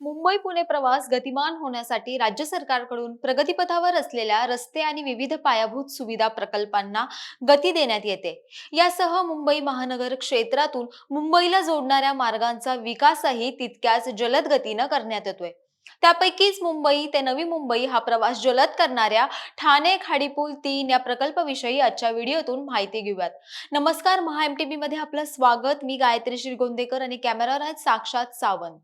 मुंबई पुणे प्रवास गतिमान होण्यासाठी राज्य सरकारकडून प्रगतीपथावर असलेल्या रस्ते आणि विविध पायाभूत सुविधा प्रकल्पांना गती देण्यात येते. यासह मुंबई महानगर क्षेत्रातून मुंबईला जोडणाऱ्या मार्गांचा विकासही तितक्याच जलद गतीनं करण्यात येतोय. त्यापैकीच मुंबई ते नवी मुंबई हा प्रवास जलद करणाऱ्या ठाणे खाडीपूल तीन या प्रकल्पाविषयी आजच्या व्हिडिओतून माहिती घेऊयात. नमस्कार महा एमटीबी मध्ये आपलं स्वागत. मी गायत्री श्रीगोंदेकर आणि कॅमेरावर आहेत साक्षात सावंत.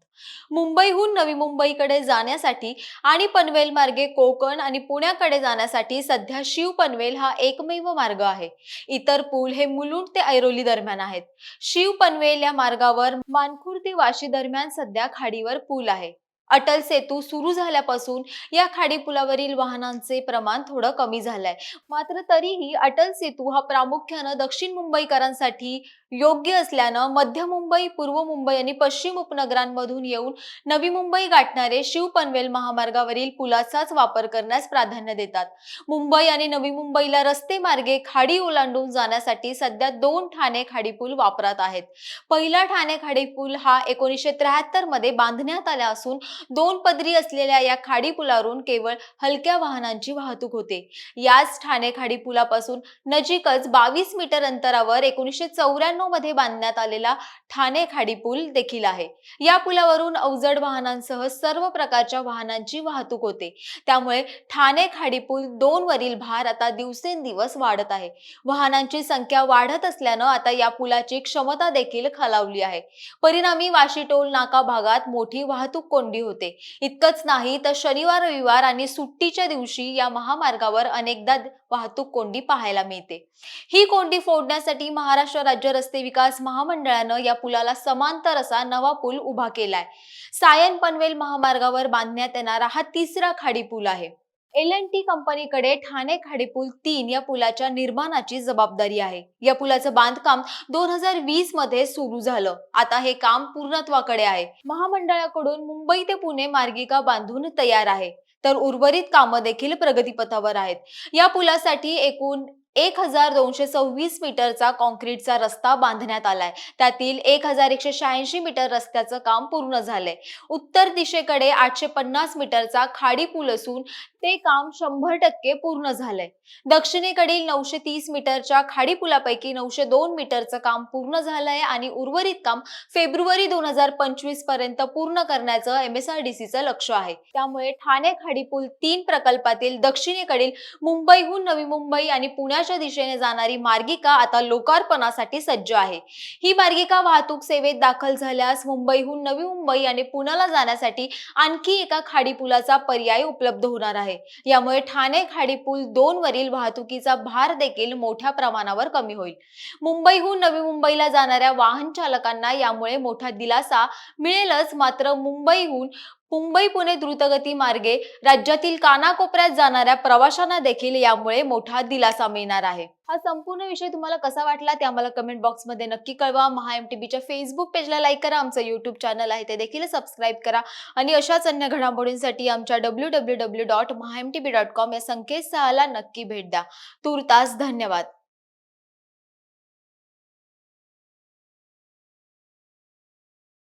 मुंबईहून नवी मुंबईकडे जाण्यासाठी आणि पनवेल मार्गे कोकण आणि पुण्याकडे जाण्यासाठी सध्या शिव पनवेल हा एकमेव मार्ग आहे. इतर पूल हे मुलुंड ते ऐरोली दरम्यान आहेत. शिव पनवेल या मार्गावर मानखुर्द वाशी दरम्यान सध्या खाडीवर पूल आहे. अटल सेतू सुरू झाल्यापासून या खाडी पुलावरील वाहनांचे प्रमाण थोडं कमी झालंय. मात्र तरीही अटल सेतू हा प्रामुख्यानं दक्षिण मुंबईकरांसाठी योग्य असल्यानं मध्य मुंबई पूर्व मुंबई आणि पश्चिम उपनगरांमधून येऊन नवी मुंबई गाठणारे शिव पनवेल महामार्गावरील पुलाचाच वापर करण्यास प्राधान्य देतात. मुंबई आणि नवी मुंबईला रस्ते मार्गे खाडी ओलांडून जाण्यासाठी सध्या दोन ठाणे खाडी पूल वापरात आहेत. पहिला ठाणे खाडी पूल हा एकोणीसशे त्र्याहत्तरमध्ये बांधण्यात आला असून दोन पदरी असलेल्या या खाडी पुलावरून केवळ हलक्या वाहनांची वाहतूक होते. याच ठाणे खाडी पुलापासून नजीकच बावीस मीटर अंतरावर एकोणीसशे चौऱ्याण्णव मध्ये बांधण्यात आलेला ठाणे खाडी पूल देखील आहे. या पुलावरून अवजड वाहनांसह सर्व प्रकारच्या वाहनांची वाहतूक होते. त्यामुळे ठाणे खाडी पूल दोन वरील भार आता दिवसेंदिवस वाढत आहे. वाहनांची संख्या वाढत असल्यानं आता या पुलाची क्षमता देखील खालावली आहे. परिणामी वाशी टोल नाका भागात मोठी वाहतूक कोंडी होते. इतकंच नाही तर शनिवार रविवार आणि सुट्टीच्या दिवशी या महामार्गावर अनेकदा वाहतूक कोंडी पाहायला मिळते. ही कोंडी फोडण्यासाठी महाराष्ट्र राज्य रस्ते विकास महामंडळानं या पुलाला समांतर असा नवा पूल उभा केलाय. सायन पनवेल महामार्गावर बांधण्यात येणारा हा तिसरा खाडी पूल आहे. एल एन टी कंपनीकडे ठाणे खाडीपूल तीन या पुलाच्या निर्माणाची जबाबदारी आहे. या पुलाचं बांधकाम दोन हजार वीसमध्ये सुरू झालं. आता हे काम पूर्णत्वाकडे आहे. महामंडळाकडून मुंबई ते पुणे मार्गिका बांधून तयार आहे. तर उर्वरित कामं देखील प्रगतीपथावर आहेत. या पुलासाठी एकूण एक हजार दोनशे सव्वीस मीटरचा कॉन्क्रीटचा रस्ता बांधण्यात आलाय. त्यातील एक हजार एकशे शहाऐंशी मीटर रस्त्याचं काम पूर्ण झालंय. उत्तर दिशेकडे आठशे पन्नास मीटरचा खाडी पूल असून ते काम शंभर टक्के पूर्ण झालंय. दक्षिणेकडील नऊशे तीस मीटरच्या खाडी पुलापैकी नऊशे दोन मीटरचं काम पूर्ण झालंय आणि उर्वरित काम फेब्रुवारी दोन हजार पंचवीसपर्यंत पूर्ण करण्याचं एम एस आर डी सीचं लक्ष आहे. त्यामुळे ठाणे खाडीपूल तीन प्रकल्पातील दक्षिणेकडील मुंबईहून नवी मुंबई आणि पुण्याच्या दिशेने जाणारी मार्गिका आता लोकार्पणासाठी सज्ज आहे. ही मार्गिका वाहतूक सेवेत दाखल झाल्यास मुंबईहून नवी मुंबई आणि पुण्याला जाण्यासाठी आणखी एका खाडीपुलाचा पर्याय उपलब्ध होणार आहे. यामुळे ठाणे खाडीपूल दोन वरील वाहतुकीचा भार देखील मोठ्या प्रमाणावर कमी होईल. मुंबईहून नवी मुंबईला जाणाऱ्या वाहन चालकांना यामुळे मोठा दिलासा मिळेलच मात्र मुंबईहून मुंबई पुणे द्रुतगती मार्गे राज्यातील कानाकोपऱ्यात जाणाऱ्या प्रवाशांना देखील यामुळे मोठा दिलासा मिळणार आहे. हा संपूर्ण विषय तुम्हाला कसा वाटला ते आम्हाला कमेंट बॉक्समध्ये नक्की कळवा. महा एम टी बीच्या फेसबुक पेजला लाईक करा. आमचं युट्यूब चॅनल आहे ते देखील सबस्क्राईब करा. आणि अशाच अन्य घडामोडींसाठी आमच्या W W W dot Maha T B dot com या संकेतस्थळाला नक्की भेट द्या. तुर्तास धन्यवाद.